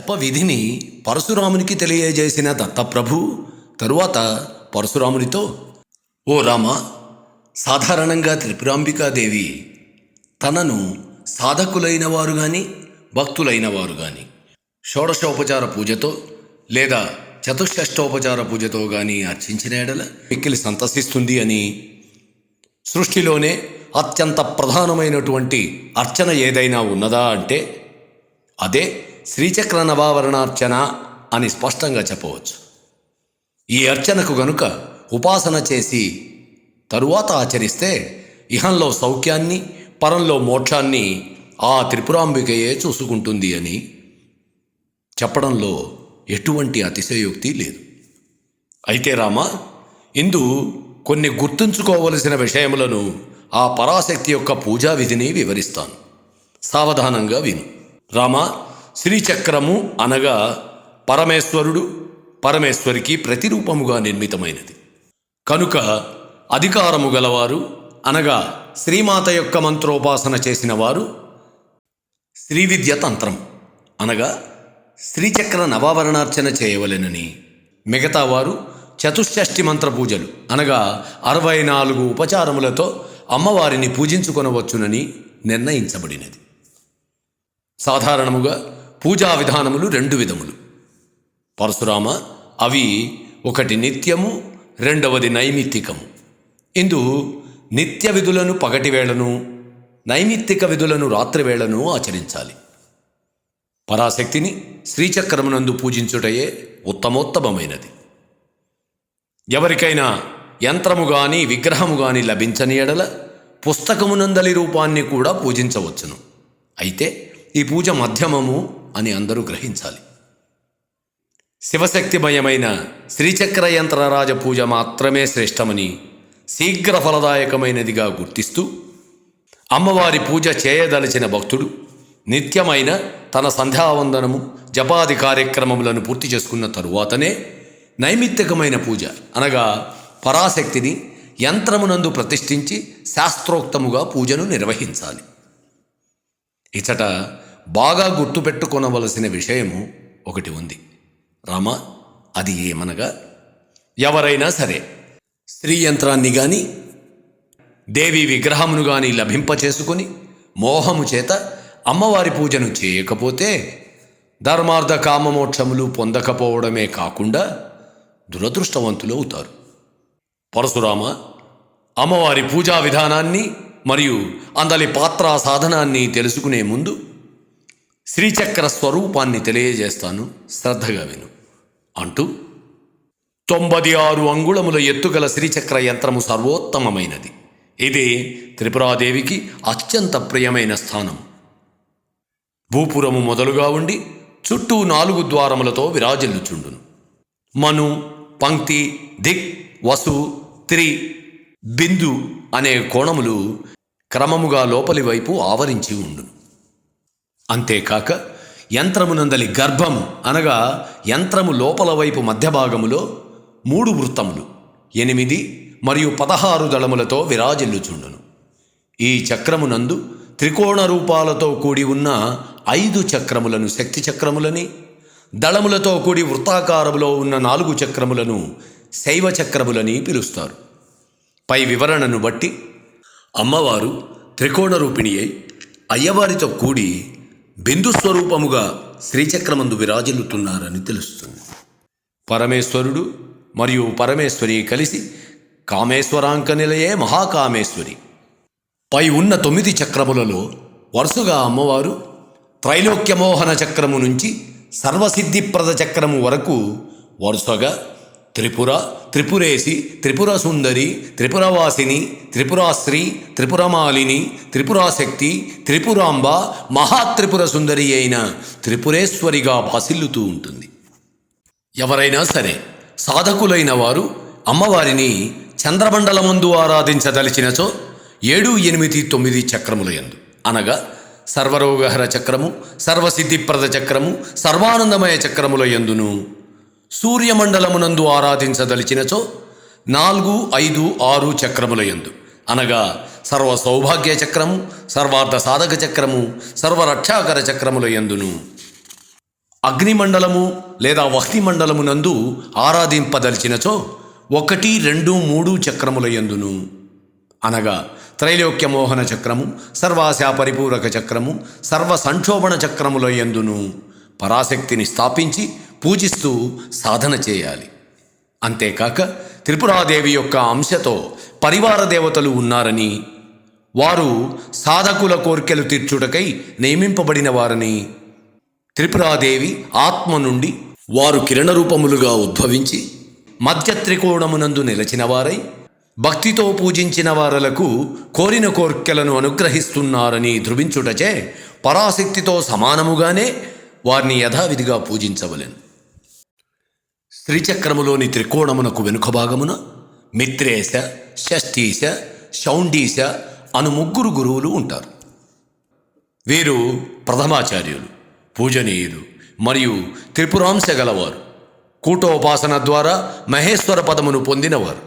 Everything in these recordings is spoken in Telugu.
జప విధిని పరశురామునికి తెలియజేసిన దత్తప్రభు తరువాత పరశురామునితో ఓ రామ సాధారణంగా త్రిపురాంబికాదేవి తనను సాధకులైన వారు కానీ భక్తులైన వారు కానీ షోడశోపచార పూజతో లేదా చతుష్షష్టోపచార పూజతో కానీ అర్చించిన ఎడల మిక్కిలి సంతసిస్తుంది అని సృష్టిలోనే అత్యంత ప్రధానమైనటువంటి అర్చన ఏదైనా ఉన్నదా అంటే అదే శ్రీచక్ర నవావరణార్చన అని స్పష్టంగా చెప్పవచ్చు. ఈ అర్చనకు గనుక ఉపాసన చేసి తరువాత ఆచరిస్తే ఇహంలో సౌఖ్యాన్ని పరంలో మోక్షాన్ని ఆ త్రిపురాంబికయే చూసుకుంటుంది అని చెప్పడంలో ఎటువంటి అతిశయోక్తి లేదు. అయితే రామ ఇందు కొన్ని గుర్తుంచుకోవలసిన విషయములను ఆ పరాశక్తి యొక్క పూజా విధిని వివరిస్తాను. సావధానంగా విను. రామ శ్రీచక్రము అనగా పరమేశ్వరుడు పరమేశ్వరికి ప్రతిరూపముగా నిర్మితమైనది. కనుక అధికారము గలవారు అనగా శ్రీమాత యొక్క మంత్రోపాసన చేసిన వారు శ్రీ విద్య తంత్రం అనగా శ్రీచక్ర నవావరణార్చన చేయవలెనని. మిగతా వారు చతుష్షష్టి మంత్ర పూజలు అనగా అరవై నాలుగు ఉపచారములతో అమ్మవారిని పూజించుకొనవచ్చునని నిర్ణయించబడినది. సాధారణముగా పూజా విధానములు రెండు విధములు. పరశురామ అవి ఒకటి నిత్యము రెండవది నైమిత్తికము. ఇందు నిత్య విధులను పగటి వేళను నైమిత్తిక విధులను రాత్రి వేళను ఆచరించాలి. పరాశక్తిని శ్రీచక్రమునందు పూజించుటయే ఉత్తమోత్తమమైనది. ఎవరికైనా యంత్రము గాని విగ్రహము గాని లభించని ఎడల పుస్తకమునందలి రూపాన్ని కూడా పూజించవచ్చును. అయితే ఈ పూజ మధ్యమము అని అందరూ గ్రహించాలి. శివశక్తిమయమైన శ్రీచక్ర యంత్రరాజ పూజ మాత్రమే శ్రేష్టమని శీఘ్ర ఫలదాయకమైనదిగా గుర్తిస్తూ అమ్మవారి పూజ చేయదలిచిన భక్తుడు నిత్యమైన తన సంధ్యావందనము జపాది కార్యక్రమములను పూర్తి చేసుకున్న తరువాతనే నైమిత్తికమైన పూజ అనగా పరాశక్తిని యంత్రమునందు ప్రతిష్ఠించి శాస్త్రోక్తముగా పూజను నిర్వహించాలి. ఇచట బాగా గుర్తుపెట్టుకొనవలసిన విషయము ఒకటి ఉంది. రామ అది ఏమనగా? ఎవరైనా సరే స్త్రీ యంత్రాన్ని కానీ దేవి విగ్రహమును కానీ లభింపచేసుకొని మోహము చేత అమ్మవారి పూజను చేయకపోతే ధర్మార్థ కామమోక్షములు పొందకపోవడమే కాకుండా దురదృష్టవంతులు అవుతారు. పరశురామ అమ్మవారి పూజా విధానాన్ని మరియు అందలి పాత్ర సాధనాన్ని తెలుసుకునే ముందు శ్రీచక్ర స్వరూపాన్ని తెలియజేస్తాను. శ్రద్ధగా విను. అంటూ తొంభై ఆరు అంగుళముల ఎత్తుగల శ్రీచక్ర యంత్రము సర్వోత్తమమైనది. ఇది త్రిపురాదేవికి అత్యంత ప్రియమైన స్థానం. భూపురము మొదలుగా ఉండి చుట్టూ నాలుగు ద్వారములతో విరాజిల్లుచుండును. మను పంక్తి దిక్ వసు త్రి బిందు అనే కోణములు క్రమముగా లోపలి వైపు ఆవరించి ఉండును. అంతేకాక యంత్రమునందలి గర్భము అనగా యంత్రము లోపల వైపు మధ్య భాగములో మూడు వృత్తములు ఎనిమిది మరియు పదహారు దళములతో విరాజిల్లుచుండును. ఈ చక్రమునందు త్రికోణ రూపాలతో కూడి ఉన్న ఐదు చక్రములను శక్తి చక్రములని దళములతో కూడి వృత్తాకారములో ఉన్న నాలుగు చక్రములను శైవ చక్రములని పిలుస్తారు. పై వివరణను బట్టి అమ్మవారు త్రికోణ రూపిణి అయి అయ్యవారితో కూడి బిందు స్వరూపముగా శ్రీచక్రమందు విరాజిల్లుతున్నారని తెలుస్తుంది. పరమేశ్వరుడు మరియు పరమేశ్వరి కలిసి కామేశ్వరాంక నిలయే మహాకామేశ్వరి. పై ఉన్న తొమ్మిది చక్రములలో వరుసగా అమ్మవారు త్రైలోక్యమోహన చక్రము నుంచి సర్వసిద్ధిప్రద చక్రము వరకు వరుసగా త్రిపుర త్రిపురేసి త్రిపుర సుందరి త్రిపురవాసిని త్రిపురాశ్రీ త్రిపురమాలిని త్రిపురాశక్తి త్రిపురాంబ మహాత్రిపుర సుందరి అయిన త్రిపురేశ్వరిగా భాసిల్లుతూ ఉంటుంది. ఎవరైనా సరే సాధకులైన వారు అమ్మవారిని చంద్రమండలమందు ఆరాధించదలిచినచో ఏడు ఎనిమిది తొమ్మిది చక్రములయందు అనగా సర్వరోగహర చక్రము సర్వసిద్ధిప్రద చక్రము సర్వానందమయ చక్రముల యందును సూర్యమండలమునందు ఆరాధించదలిచినచో నాలుగు ఐదు ఆరు చక్రముల యందు. అనగా సర్వ సౌభాగ్య చక్రము సర్వార్థ సాధక చక్రము సర్వరక్షాకర చక్రములయందును అగ్నిమండలము లేదా వహ్నిమండలమునందు ఆరాధింపదలిచినచో ఒకటి రెండు మూడు చక్రముల యందును. అనగా త్రైలోక్యమోహన చక్రము సర్వాశా పరిపూరక చక్రము సర్వ సంక్షోభణ చక్రములయందును పరాశక్తిని స్థాపించి పూజిస్తూ సాధన చేయాలి. అంతేకాక త్రిపురాదేవి యొక్క అంశతో పరివార దేవతలు ఉన్నారని వారు సాధకుల కోర్కెలు తీర్చుటకై నియమింపబడిన వారని త్రిపురాదేవి ఆత్మ నుండి వారు కిరణ రూపములుగా ఉద్భవించి మధ్య త్రికోణమునందు నిలచినవారై భక్తితో పూజించిన వారలకు కోరిన కోర్కెలను అనుగ్రహిస్తున్నారని ధృవించుటచే పరాశక్తితో సమానముగానే వారిని యథావిధిగా పూజించవలెను. త్రిచక్రములోని త్రికోణమునకు వెనుక భాగమున మిత్రేశ షష్ఠీశ శౌండీశ అను ముగ్గురు గురువులు ఉంటారు. వీరు ప్రథమాచార్యులు పూజనీయులు మరియు త్రిపురాంశ గలవారు కూటోపాసన ద్వారా మహేశ్వర పదమును పొందినవారు.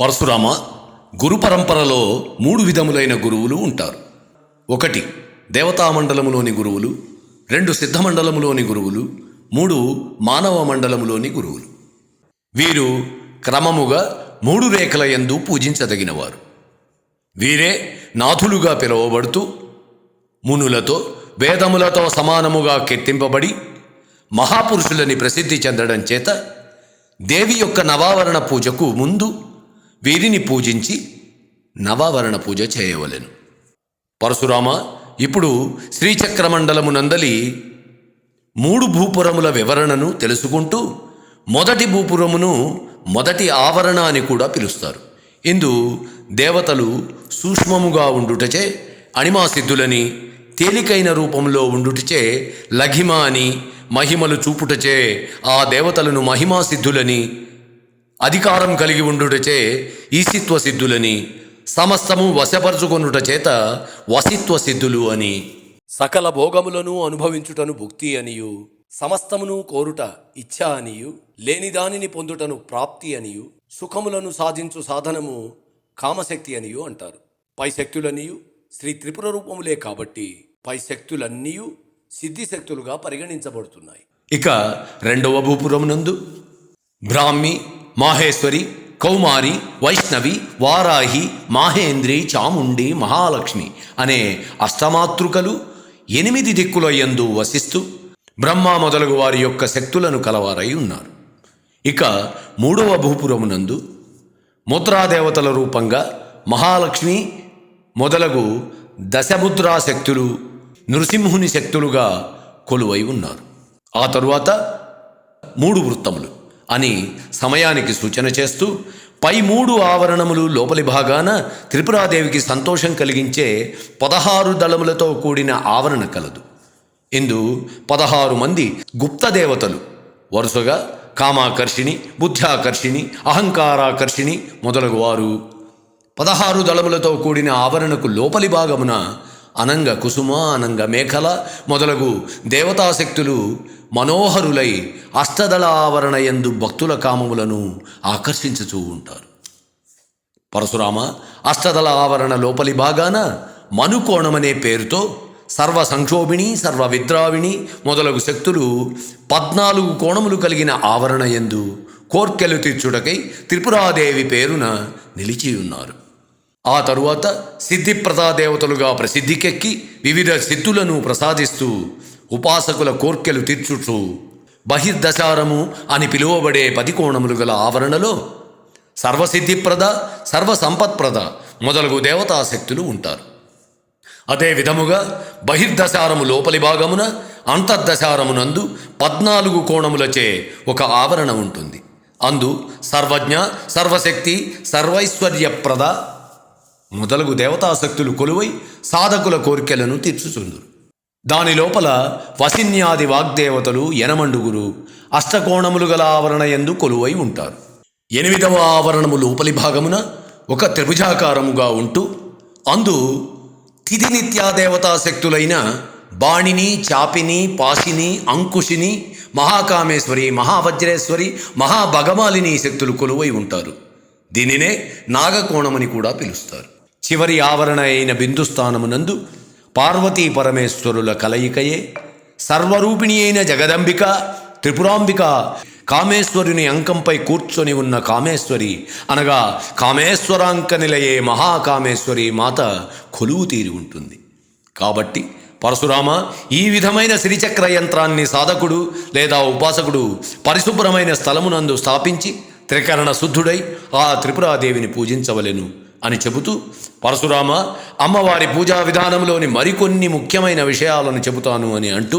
పరశురామ గురు పరంపరలో మూడు విధములైన గురువులు ఉంటారు. ఒకటి దేవతామండలములోని గురువులు రెండు సిద్ధమండలములోని గురువులు మూడు మానవ మండలములోని గురువులు. వీరు క్రమముగా మూడు రేఖల యందు పూజించదగినవారు. వీరే నాథులుగా పిలువబడుతూ మునులతో వేదములతో సమానముగా కెత్తింపబడి మహాపురుషులని ప్రసిద్ధి చెందడం చేత దేవి యొక్క నవావరణ పూజకు ముందు వీరిని పూజించి నవావరణ పూజ చేయవలెను. పరశురామ ఇప్పుడు శ్రీచక్రమండలమునందలి మూడు భూపురముల వివరణను తెలుసుకుంటూ మొదటి భూపురమును మొదటి ఆవరణ అని కూడా పిలుస్తారు. ఇందు దేవతలు సూక్ష్మముగా ఉండుటచే అణిమాసిద్ధులని తేలికైన రూపంలో ఉండుటచే లఘిమ అని మహిమలు చూపుటచే ఆ దేవతలను మహిమా సిద్ధులని అధికారం కలిగి ఉండుటచే ఈసిత్వ సిద్ధులని సమస్తము వశపరుచుకొనుట చేత వసిత్వ సిద్ధులు అని సకల భోగములను అనుభవించుటను భుక్తి అనియు సమస్తమును కోరుట ఇచ్ఛ అనియు లేని దానిని పొందుటను ప్రాప్తి అనియు సుఖములను సాధించు సాధనము కామశక్తి అనియు అంటారు. పై శక్తులనియు శ్రీ త్రిపుర రూపములే కాబట్టి పై శక్తులన్నీయు సిద్ధి శక్తులుగా పరిగణించబడుతున్నాయి. ఇక రెండవ భూపురమునందు బ్రాహ్మి మాహేశ్వరి కౌమారి వైష్ణవి వారాహి మాహేంద్రి చాముండి మహాలక్ష్మి అనే అష్టమాతృకలు ఎనిమిది దిక్కుల యందు వసిస్తూ బ్రహ్మ మొదలగు వారి యొక్క శక్తులను కలవారై ఉన్నారు. ఇక మూడవ భూపురమునందు ముద్రాదేవతల రూపంగా మహాలక్ష్మి మొదలగు దశముద్రా శక్తులు నృసింహుని శక్తులుగా కొలువై ఉన్నారు. ఆ తరువాత మూడు వృత్తములు అని సమయానికి సూచన చేస్తూ పై మూడు ఆవరణములు లోపలి భాగాన త్రిపురాదేవికి సంతోషం కలిగించే పదహారు దళములతో కూడిన ఆవరణ కలదు. ఇందు పదహారు మంది గుప్త దేవతలు. వరుసగా కామాకర్షిణి బుద్ధ్యాకర్షిణి అహంకారాకర్షిణి మొదలగు వారు పదహారు దళములతో కూడిన ఆవరణకు లోపలి భాగమున అనంగ కుసుమ అనంగ మేఖల మొదలగు దేవతాశక్తులు మనోహరులై అష్టదళ ఆవరణ యందు భక్తుల కామములను ఆకర్షించుచూ ఉంటారు. పరశురామ అష్టదళ ఆవరణ లోపలి భాగాన మనుకోణమనే పేరుతో సర్వ సంక్షోభిణి సర్వ విద్రావిణి మొదలగు శక్తులు పద్నాలుగు కోణములు కలిగిన ఆవరణ యందు కోర్కెలు తీర్చుటకై త్రిపురాదేవి పేరున నిలిచి ఉన్నారు. ఆ తరువాత సిద్ధిప్రదా దేవతలుగా ప్రసిద్ధికెక్కి వివిధ సిద్ధులను ప్రసాదిస్తూ ఉపాసకుల కోర్కెలు తీర్చుచు బహిర్దశారము అని పిలువబడే పది కోణములు గల ఆవరణలో సర్వసిద్ధిప్రద సర్వసంపత్ప్రద మొదలగు దేవతాశక్తులు ఉంటారు. అదే విధముగా బహిర్దశారము లోపలి భాగమున అంతర్దశారమునందు పద్నాలుగు కోణములచే ఒక ఆవరణ ఉంటుంది. అందు సర్వజ్ఞ సర్వశక్తి సర్వైశ్వర్యప్రద మొదలగు దేవతాశక్తులు కొలువై సాధకుల కోరికలను తీర్చుచుందురు. దాని లోపల వసిన్యాది వాగ్దేవతలు యనమండుగురు అష్టకోణములు గల ఆవరణ ఎందు కొలువై ఉంటారు. ఎనిమిదవ ఆవరణము లోపలి భాగమున ఒక త్రిభుజాకారముగా ఉంటూ అందు తిథి దేవతాశక్తులైన బాణిని చాపిని పాసిని అంకుశిని మహాకామేశ్వరి మహావజ్రేశ్వరి మహాభగమాలిని శక్తులు కొలువై ఉంటారు. దీనినే నాగకోణమని కూడా పిలుస్తారు. చివరి ఆవరణ అయిన బిందుస్థానమునందు పార్వతీ పరమేశ్వరుల కలయికయే సర్వరూపిణి అయిన జగదంబిక త్రిపురాంబిక కామేశ్వరుని అంకంపై కూర్చొని ఉన్న కామేశ్వరి అనగా కామేశ్వరాంక నిలయే మహాకామేశ్వరి మాత కొలువు తీరి ఉంటుంది. కాబట్టి పరశురామ ఈ విధమైన శ్రీచక్ర యంత్రాన్ని సాధకుడు లేదా ఉపాసకుడు పరిశుభ్రమైన స్థలమునందు స్థాపించి త్రికరణ శుద్ధుడై ఆ త్రిపురాదేవిని పూజించవలెను. అని చెబుతూ పరశురామ అమ్మవారి పూజా విధానంలోని మరికొన్ని ముఖ్యమైన విషయాలను చెబుతాను అని అంటూ